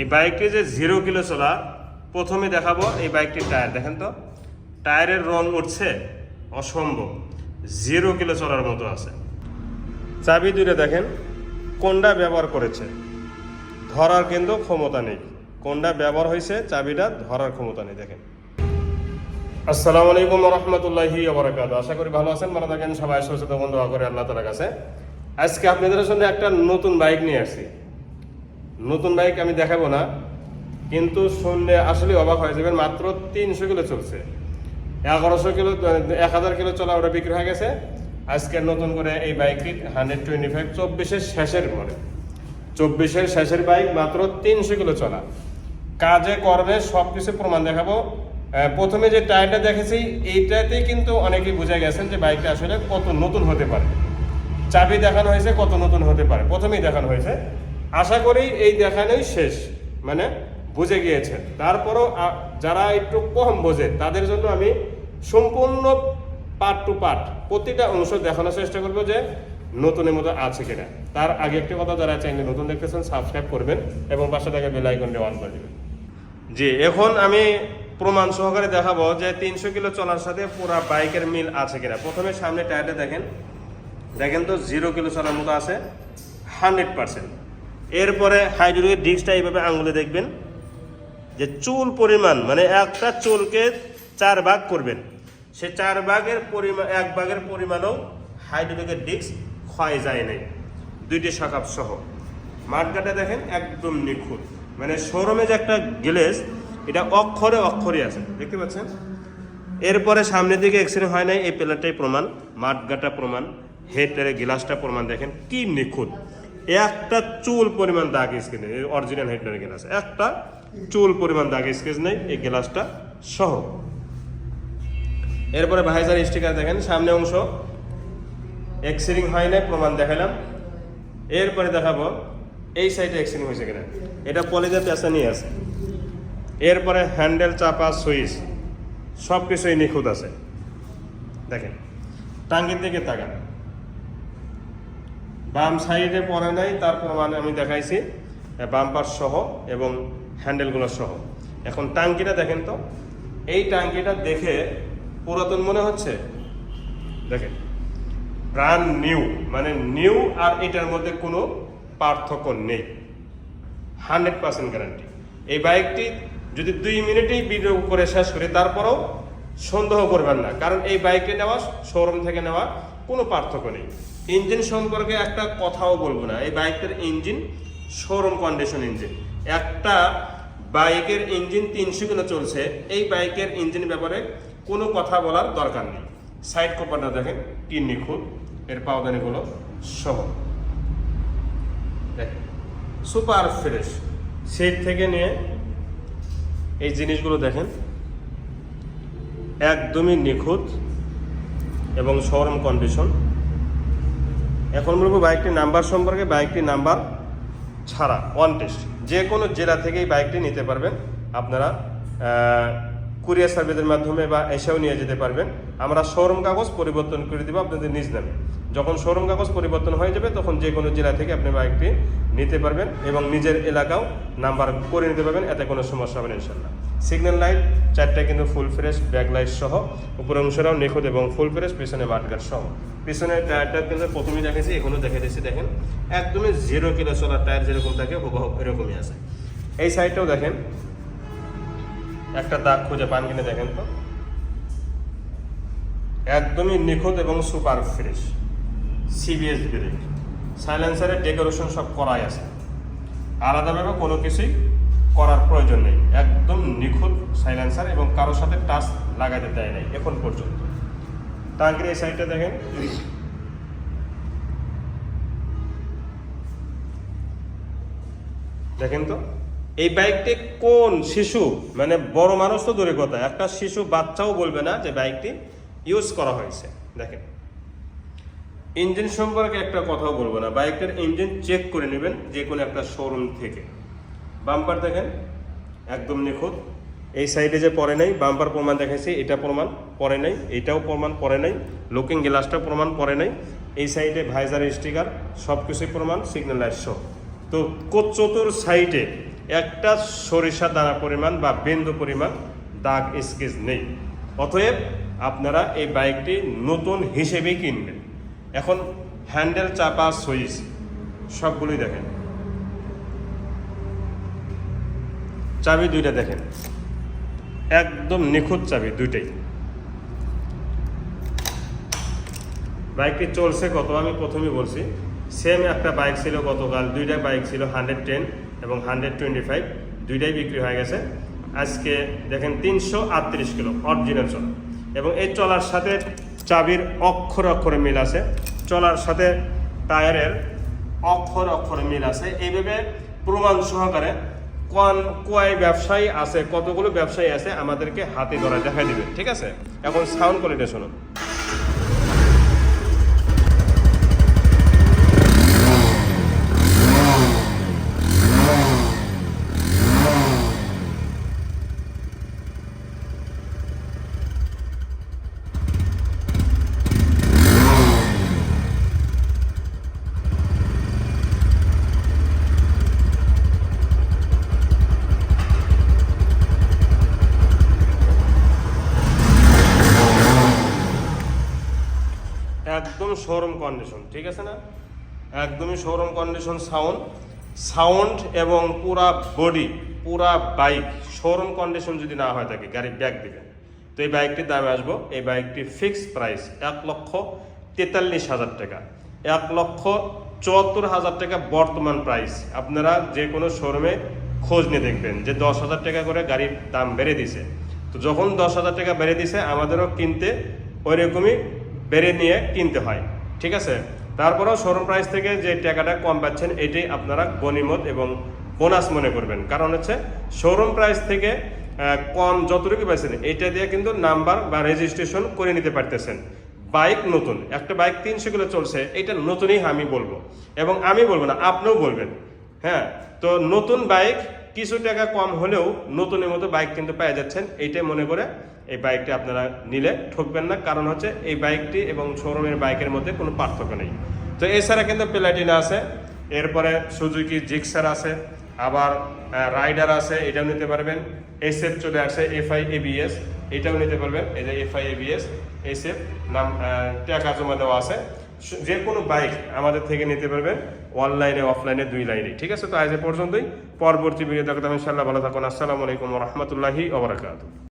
এই বাইকটি যে জিরো কিলো চলা প্রথমে দেখাবো এই বাইকটির টায়ার। দেখেন তো, টায়ারের রং উঠছে অসম্ভব। জিরো কিলো চলার মতো আছে। চাবি দুটো দেখেন, কোনটা ব্যবহার করেছে? ধরার কিন্তু ক্ষমতা নেই। কোনটা ব্যবহার হয়েছে? চাবিটা ধরার ক্ষমতা নেই, দেখেন। আসসালামু আলাইকুম রহমতুল্লাহি আবরাকাত আশা করি ভালো আছেন, ভালো থাকেন। সবাই সচেতন বন্ধু করে আল্লাহ তালার কাছে। আজকে আপনাদের সঙ্গে একটা নতুন বাইক নিয়ে আসছি। নতুন বাইক আমি দেখাবো না, কিন্তু শুনলে আসলে অবাক হয়ে যাবেন, মাত্র তিনশো কিলো চলছে। এগারোশো কিলো, এক হাজার কিলো চলা ওটা বিক্রি হয়ে গেছে। আজকে নতুন করে এই বাইকটি হান্ড্রেড টোয়েন্টি ফাইভ, চব্বিশের শেষের পরে চব্বিশের শেষের বাইক মাত্র তিনশো কিলো চলা। কাজে, কর্মে সব কিছু প্রমাণ দেখাবো। প্রথমে যে টায়ারটা দেখেছি, এইটাতেই কিন্তু অনেকেই বুঝে গেছেন যে বাইকটা আসলে কত নতুন হতে পারে। চাবি দেখানো হয়েছে, কত নতুন হতে পারে। প্রথমেই দেখানো হয়েছে আশা করি এই দেখানোই শেষ। মানে বুঝে গিয়েছেন। তারপরও যারা একটু কম বোঝে, তাদের জন্য আমি সম্পূর্ণ পার্ট টু পার্ট প্রতিটা অংশ দেখানোর চেষ্টা করব যে নতুনের মতো আছে কিনা। তার আগে একটি কথা, যারা চ্যানেলে নতুন দেখতেছেন সাবস্ক্রাইব করবেন এবং পাশে থেকে বেল আইকনটি অন করে দেবেন। জি, এখন আমি প্রমাণ সহকারে দেখাবো যে তিনশো কিলো চলার সাথে পুরা বাইকের মিল আছে কিনা। প্রথমে সামনে টায়ারটা দেখেন। দেখেন তো জিরো কিলো চলার মতো আছে হান্ড্রেড পার্সেন্ট এরপরে হাইড্রোলিকের ডিস্কটা এইভাবে আঙুলে দেখবেন যে চুল পরিমাণ মানে একটা চুলকে চার ভাগ করবেন। সে চার ভাগের পরিমাণ এক ভাগের পরিমাণও হাইড্রোলিকের ডিস্ক ক্ষয় যায় নাই। দুইটি শাখা সহ। মাঠগাটা দেখেন একদম নিখুঁত। মানে শোরুমে যে একটা গ্লেজ, এটা অক্ষরে অক্ষরে আছে, দেখতে পাচ্ছেন? এরপরে সামনের দিকে এক্সিডেন্ট হয় নাই, এই প্লেটটাই প্রমাণ মাঠগাটা প্রমাণ হেডের গ্লাসটা প্রমাণ দেখেন, কি নিখুঁত। একটা চুল পরিমাণ দাগ স্কেচ নেই অরিজিনাল হেডলারের গ্লাস একটা চুল পরিমাণ দাগ স্কেচ নেই এই গ্লাসটা সহ। এরপরে ভাইজার স্টিকার দেখেন, সামনে অংশ। এক্সিডিং হয় নাই, প্রমাণ দেখালাম। এরপরে দেখাবো, এই সাইডে এক্সিডিং হয়েছে কিনা। এটা পলিজে পেঁচা নিয়ে আছে। এরপরে হ্যান্ডেল চাপা, সুইচ সব কিছুই নিখুঁত আছে। দেখেন, টাঙ্গির দিকে তাকান। বাম সাইডে পড়ে নাই, তার প্রমাণ আমি দেখাইছি বাম্পার সহ এবং হ্যান্ডেলগুলো সহ। এখন টাঙ্কিটা দেখেন তো, এই টাঙ্কিটা দেখে পুরাতন মনে হচ্ছে? দেখেন ব্রান্ড নিউ মানে নিউ আর এটার মধ্যে কোনো পার্থক্য নেই। হান্ড্রেড পার্সেন্ট গ্যারান্টি এই বাইকটি যদি দুই মিনিটেই ভিডিও করে শেষ করি, তারপরেও সন্দেহ করবেন না, কারণ এই বাইকটি নেওয়া শোরুম থেকে নেওয়া কোনো পার্থক্য নেই। ইঞ্জিন সম্পর্কে একটা কথাও বলব না। এই বাইকটার ইঞ্জিন শোরুম কন্ডিশন ইঞ্জিন একটা বাইকের ইঞ্জিন তিনশো কিলো চলছে। এই বাইকের ইঞ্জিন ব্যাপারে কোনো কথা বলার দরকার নেই। সাইড কপারটা দেখেন, কি নিখুঁত, এর পাওদানিগুলো সহ। সুপার ফ্রেশ সেট থেকে নিয়ে এই জিনিসগুলো দেখেন, একদমই নিখুঁত এবং শোরুম কন্ডিশন এখন বলব বাইকটির নাম্বার সম্পর্কে, বাইকটির নাম্বার ছাড়া ওয়ান টেস্ট যে কোনো জেলা থেকে এই বাইকটি নিতে পারবেন। আপনারা কুরিয়ার সার্ভিসের মাধ্যমে বা এসেও নিয়ে যেতে পারবেন। আমরা শোরুম কাগজ পরিবর্তন করে দেবো আপনাদের নিজ নামে। যখন শোরুম কাগজ পরিবর্তন হয়ে যাবে, তখন যে কোনো জেলা থেকে আপনি বাইকটি নিতে পারবেন এবং নিজের এলাকাও নাম্বার করে নিতে পারবেন। এতে কোনো সমস্যা হবে না ইনশাল্লাহ সিগন্যাল লাইট চারটা কিন্তু ফুল ফ্রেশ ব্যাক লাইট সহ। উপর অংশটাও নিখুঁত এবং ফুল ফ্রেশ পিছনে বাটগার সহ। পিছনের টায়ারটা কিন্তু প্রথমেই দেখেছি এখনও দেখে দিয়েছি দেখেন। একদমই জিরো কিলো চলার টায়ার যেরকম থাকে এরকমই আছে। এই সাইডটাও দেখেন। একটা দাগ খুঁজে পান কিনে দেখেন তো। একদমই নিখুঁত এবং সুপার ফ্রেশ সিবিএস সাইলেন্সারের ডেকোরেশন সব করাই আছে। আলাদাভাবে কোনো কিছুই করার প্রয়োজন নেই। একদম নিখুঁত সাইলেন্সার এবং কারোর সাথে টাচ লাগাতে দেয় নাই, এখন পর্যন্ত। টাঙ্কির এই সাইডটা দেখেন। দেখেন তো, এই বাইকটি কোন শিশু? মানে বড় মানুষ তো দূরে কথা, একটা শিশু বাচ্চাও বলবে না যে বাইকটি ইউজ করা হয়েছে। দেখেন ইঞ্জিন সম্পর্কে একটা কথাও বলব না বাইকটার ইঞ্জিন চেক করে নেবেন যে কোনো একটা শোরুম থেকে। বাম্পার দেখেন, একদম নিখুঁত। এই সাইডে যে পরে নাই, বাম্পার প্রমাণ দেখাইছি, এটা প্রমাণ পরে নাই, এটাও প্রমাণ পরে নাই, লুকিং গ্লাসটা প্রমাণ পরে নাই। এই সাইডে ভাইজার স্টিকার সব কিছুই প্রমাণ, সিগন্যাল লাইট তো চতুর সাইডে একটা সরিষা দানা পরিমাণ বা বিন্দু পরিমাণ দাগ স্কেচ নেই। অতএব আপনারা এই বাইকটি নতুন হিসেবেই কিনবেন। এখন হ্যান্ডেল চাপা সুইচ, সবগুলোই দেখেন। চাবি দুইটা দেখেন। একদম নিখুঁত চাবি দুইটাই। বাইকটি চলছে কত? আমি প্রথমেই বলছি সেম একটা বাইক ছিল গতকাল, দুইটা বাইক ছিল হান্ড্রেড টেন এবং হান্ড্রেড টোয়েন্টি ফাইভ দুইটাই বিক্রি হয়ে গেছে। আজকে দেখেন তিনশো আটত্রিশ কিলো অরিজিনাল চলা। এবং এই চলার সাথে চাবির অক্ষর অক্ষরে মিল আছে। চলার সাথে টায়ারের অক্ষর অক্ষরে মিল আছে। এইভাবে প্রমাণ সহকারে কয় ব্যবসায়ী আছে, কতগুলো ব্যবসায়ী আছে আমাদেরকে হাতে ধরা দেখা দিবে, ঠিক আছে? এখন সাউন্ড কোয়ালিটি শুনুন। একদম শোরুম কন্ডিশন ঠিক আছে না? একদমই শোরুম কন্ডিশন সাউন্ড সাউন্ড এবং পুরা বডি পুরা বাইক শোরুম কন্ডিশন যদি না হয় থাকে গাড়ি ব্যাগ দিবেন। তো এই বাইকটির দামে আসব। এই বাইকটি ফিক্স প্রাইস এক লক্ষ তেতাল্লিশ হাজার টাকা। এক লক্ষ চুয়াত্তর হাজার টাকা বর্তমান প্রাইস আপনারা যে কোনো শোরুমে খোঁজ নিয়ে দেখবেন যে দশ হাজার টাকা করে গাড়ির দাম বেড়ে দিছে। তো যখন দশ হাজার টাকা বেড়ে দিছে, আমাদেরও কিনতে ওই রকমই বেড়ে নিয়ে কিনতে হয়। ঠিক আছে? তারপরেও শোরুম প্রাইস থেকে যে টাকাটা কম পাচ্ছেন এটি আপনারা গনিমত এবং বোনাস মনে করবেন। কারণ হচ্ছে শোরুম প্রাইস থেকে কম যতটুকু পাইছেন এটা দিয়ে কিন্তু নাম্বার বা রেজিস্ট্রেশন করে নিতে পারতেছেন। বাইক নতুন, একটা বাইক তিনশো কিলো চলছে, এটা নতুনই আমি বলব। এবং আমি বলব না, আপনিও বলবেন। হ্যাঁ? তো নতুন বাইক কিছু টাকা কম হলেও নতুনের মতো বাইক কিন্তু পেয়ে যাচ্ছেন। এইটাই মনে করে এই বাইকটি আপনারা নিলে ঠকবেন না, কারণ হচ্ছে এই বাইকটি এবং শোরুমের বাইকের মধ্যে কোনো পার্থক্য নেই। তো এছাড়া কিন্তু প্লাটিনা আছে, এরপরে সুজুকি জিক্সার আছে, আবার রাইডার আছে, এটাও নিতে পারবেন। এসএফ চলে আসে এফআই এবিএস এটাও নিতে পারবেন। এই যে এফআই এবিএস এসএফ নাম টাকা জমা দেওয়া আছে। যে কোনো বাইক আমাদের থেকে নিতে পারবেন অনলাইনে অফলাইনে দুই লাইনে ঠিক আছে? তো আজ এ পর্যন্তই। পরবর্তী ভিডিও দেখাতে ইনশাল্লাহ ভালো থাকুন। আসসালামু আলাইকুম রহমতুল্লাহি